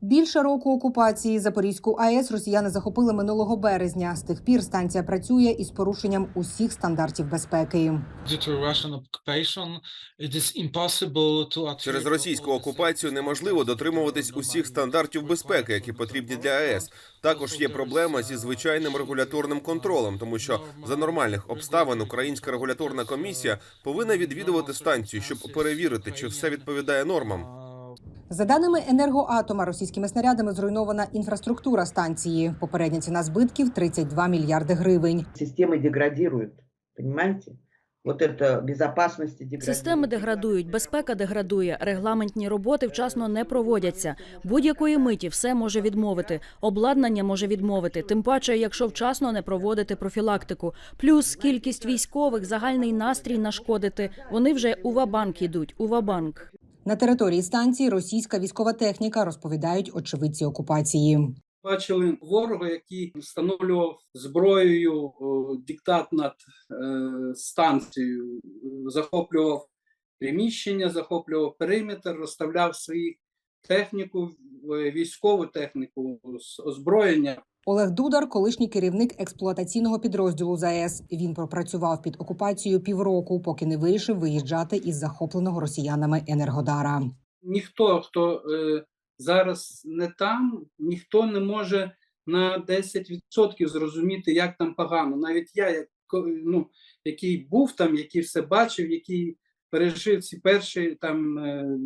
Більше року окупації Запорізьку АЕС росіяни захопили минулого березня. З тих пір станція працює із порушенням усіх стандартів безпеки. Через російську окупацію неможливо дотримуватись усіх стандартів безпеки, які потрібні для АЕС. Також є проблема зі звичайним регуляторним контролем, тому що за нормальних обставин Українська регуляторна комісія повинна відвідувати станцію, щоб перевірити, чи все відповідає нормам. За даними енергоатома, російськими снарядами зруйнована інфраструктура станції. Попередня ціна збитків 32 мільярди гривень. Системы деградируют, понимаете? Вот это безопасности деградирует. Системи деградують, безпека деградує, регламентні роботи вчасно не проводяться. Будь-якої миті все може відмовити. Обладнання може відмовити. Тим паче, якщо вчасно не проводити профілактику. Плюс кількість військових, загальний настрій нашкодити. Вони вже у вабанк йдуть. У вабанк. На території станції російська військова техніка розповідають очевидці окупації. бачили ворога, який встановлював зброєю диктат над е, станцією, захоплював приміщення, захоплював периметр, розставляв свою техніку, військову техніку, озброєння. Олег Дудар, колишній керівник експлуатаційного підрозділу ЗАЕС. Він пропрацював під окупацією півроку, поки не вирішив виїжджати із захопленого росіянами Енергодара. Ніхто, хто е, зараз не там, ніхто не може на 10% зрозуміти, як там погано. Навіть я, як, ну, який був там, який все бачив, який пережив ці перші там е,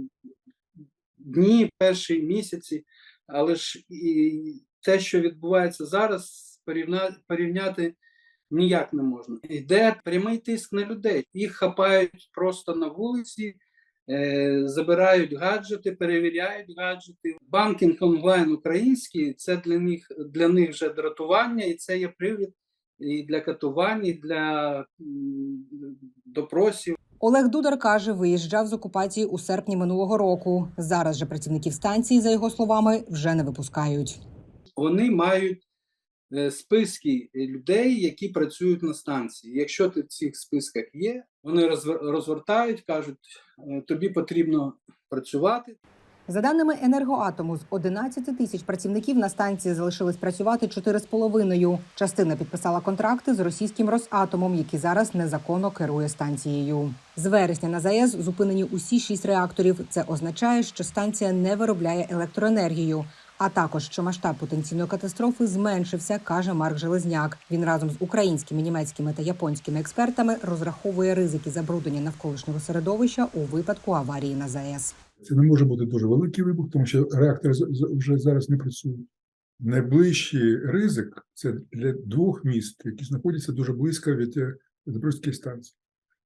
дні, перші місяці, але ж і те, що відбувається зараз, порівня, порівняти ніяк не можна. Йде прямий тиск на людей. Їх хапають просто на вулиці, е, забирають гаджети, перевіряють гаджети. Банкінг онлайн український це для них для них вже дратування, і це є привід і для катувань, і для допросів. Олег Дудар каже, виїжджав з окупації у серпні минулого року. Зараз же працівників станції, за його словами, вже не випускають. Вони мають е, списки людей, які працюють на станції. Якщо ти в цих списках є, вони розвер- розвертають, кажуть, е, тобі потрібно працювати. За даними енергоатому, з 11 тисяч працівників на станції залишились працювати 4,5. Частина підписала контракти з російським Росатомом, який зараз незаконно керує станцією. З вересня на ЗАЕС зупинені усі шість реакторів. Це означає, що станція не виробляє електроенергію. А також що масштаб потенційної катастрофи зменшився, каже Марк Железняк. Він разом з українськими, німецькими та японськими експертами розраховує ризики забруднення навколишнього середовища у випадку аварії на ЗАЕС. Це не може бути дуже великий вибух, тому що реактори вже зараз не працюють. Найближчий ризик це для двох міст, які знаходяться дуже близько від е, Запорізької станції.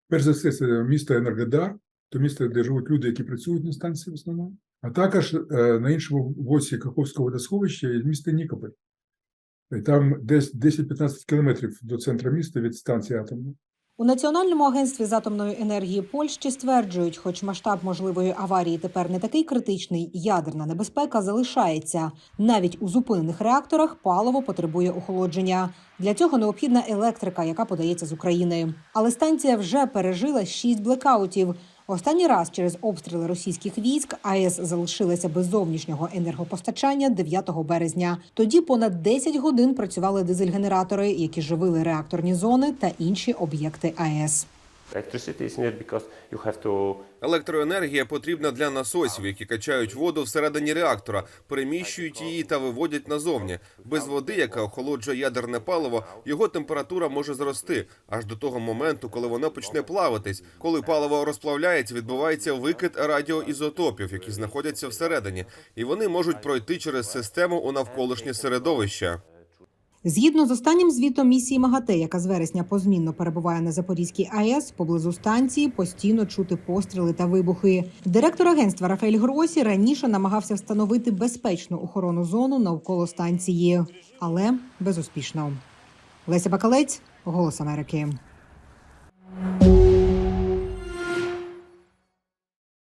Перш за все, це місто Енергодар, то місто, де живуть люди, які працюють на станції в основному, а також е, на іншому боці Каховського водосховища є місто Нікополь. І там десь 10-15 кілометрів до центру міста від станції атомної. У Національному агентстві з атомної енергії Польщі стверджують, хоч масштаб можливої аварії тепер не такий критичний, ядерна небезпека залишається. Навіть у зупинених реакторах паливо потребує охолодження. Для цього необхідна електрика, яка подається з України. Але станція вже пережила шість блекаутів. Останній раз через обстріли російських військ АЕС залишилася без зовнішнього енергопостачання 9 березня. Тоді понад 10 годин працювали дизель-генератори, які живили реакторні зони та інші об'єкти АЕС. Електроенергія потрібна для насосів, які качають воду всередині реактора, переміщують її та виводять назовні. Без води, яка охолоджує ядерне паливо, його температура може зрости аж до того моменту, коли воно почне плаватись. Коли паливо розплавляється, відбувається викид радіоізотопів, які знаходяться всередині, і вони можуть пройти через систему у навколишнє середовище. Згідно з останнім звітом місії МАГАТЕ, яка з вересня позмінно перебуває на Запорізькій АЕС, поблизу станції постійно чути постріли та вибухи. Директор агентства Рафаель Гросі раніше намагався встановити безпечну охорону зону навколо станції, але безуспішно. Леся Бакалець, Голос Америки.